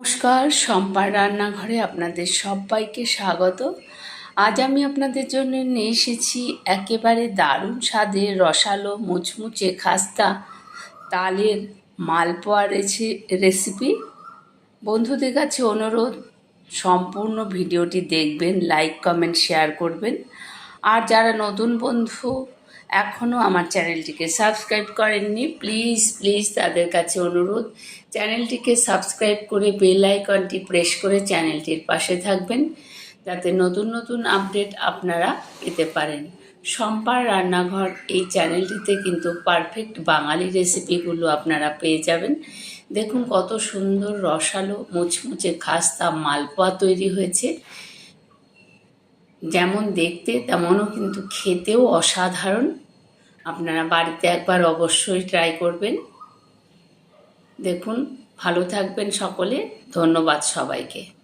নমস্কার সম্পার রান্নাঘরে আপনাদের সবাইকে স্বাগত। আজ আমি আপনাদের জন্য নিয়ে এসেছি একেবারে দারুণ স্বাদের রসালো মুচমুচে খাস্তা তালের মালপোয়া রেসিপি বন্ধুদের কাছে অনুরোধ, সম্পূর্ণ ভিডিওটি দেখবেন লাইক কমেন্ট শেয়ার করবেন। আর যারা নতুন বন্ধু এখনও আমার চ্যানেলটিকে সাবস্ক্রাইব করেননি, প্লিজ প্লিজ তাদের কাছে অনুরোধ। চ্যানেলটিকে সাবস্ক্রাইব করে বেল আইকনটি প্রেস করে চ্যানেলটির পাশে থাকবেন, যাতে নতুন নতুন আপডেট আপনারা পেতে পারেন। সম্পার রান্নাঘর এই চ্যানেলটিতে কিন্তু পারফেক্ট বাঙালি রেসিপিগুলো আপনারা পেয়ে যাবেন। দেখুন কত সুন্দর রসালো, মুচমুচে খাস্তা মালপোয়া তৈরি হয়েছে। যেমন দেখতে, তেমনও কিন্তু খেতেও অসাধারণ। আপনারা বাড়িতে একবার অবশ্যই ট্রাই করবেন। দেখুন, ভালো থাকবেন সকলে। ধন্যবাদ সবাইকে।